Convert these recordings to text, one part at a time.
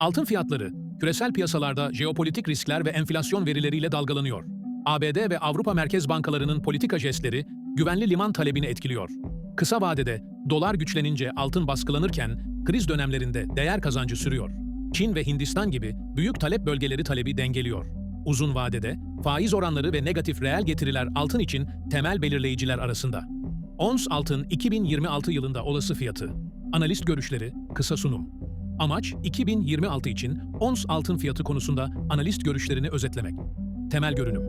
Altın fiyatları, küresel piyasalarda jeopolitik riskler ve enflasyon verileriyle dalgalanıyor. ABD ve Avrupa Merkez Bankalarının politika jestleri güvenli liman talebini etkiliyor. Kısa vadede dolar güçlenince altın baskılanırken kriz dönemlerinde değer kazancı sürüyor. Çin ve Hindistan gibi büyük talep bölgeleri talebi dengeliyor. Uzun vadede faiz oranları ve negatif reel getiriler altın için temel belirleyiciler arasında. Ons altın 2026 yılında olası fiyatı. Analist görüşleri, kısa sunum. Amaç 2026 için ons altın fiyatı konusunda analist görüşlerini özetlemek. Temel görünüm.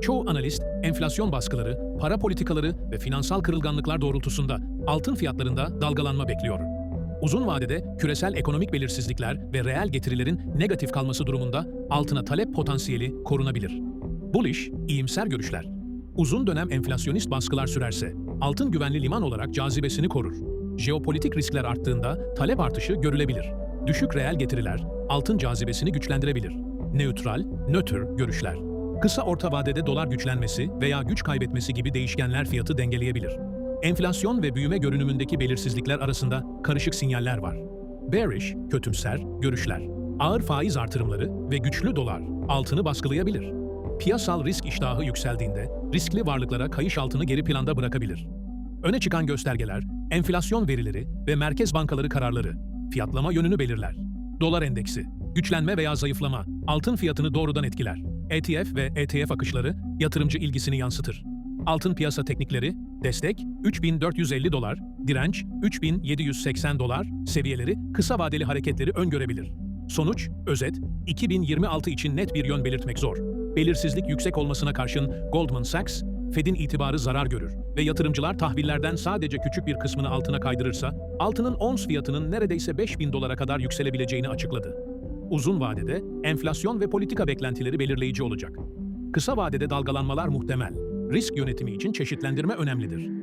Çoğu analist enflasyon baskıları, para politikaları ve finansal kırılganlıklar doğrultusunda altın fiyatlarında dalgalanma bekliyor. Uzun vadede küresel ekonomik belirsizlikler ve reel getirilerin negatif kalması durumunda altına talep potansiyeli korunabilir. Bullish, iyimser görüşler. Uzun dönem enflasyonist baskılar sürerse altın güvenli liman olarak cazibesini korur. Jeopolitik riskler arttığında talep artışı görülebilir. Düşük reel getiriler altın cazibesini güçlendirebilir. Neutral, nötr görüşler. Kısa orta vadede dolar güçlenmesi veya güç kaybetmesi gibi değişkenler fiyatı dengeleyebilir. Enflasyon ve büyüme görünümündeki belirsizlikler arasında karışık sinyaller var. Bearish, kötümser görüşler. Ağır faiz artırımları ve güçlü dolar altını baskılayabilir. Piyasal risk iştahı yükseldiğinde riskli varlıklara kayış altını geri planda bırakabilir. Öne çıkan göstergeler, enflasyon verileri ve merkez bankaları kararları fiyatlama yönünü belirler. Dolar endeksi, güçlenme veya zayıflama altın fiyatını doğrudan etkiler. ETF ve ETF akışları yatırımcı ilgisini yansıtır. Altın piyasa teknikleri, destek 3450 dolar, direnç 3780 dolar seviyeleri kısa vadeli hareketleri öngörebilir. Sonuç, özet, 2026 için net bir yön belirtmek zor. Belirsizlik yüksek olmasına karşın Goldman Sachs, Fed'in itibarı zarar görür ve yatırımcılar tahvillerden sadece küçük bir kısmını altına kaydırırsa, altının ons fiyatının neredeyse 5000 dolara kadar yükselebileceğini açıkladı. Uzun vadede enflasyon ve politika beklentileri belirleyici olacak. Kısa vadede dalgalanmalar muhtemel. Risk yönetimi için çeşitlendirme önemlidir.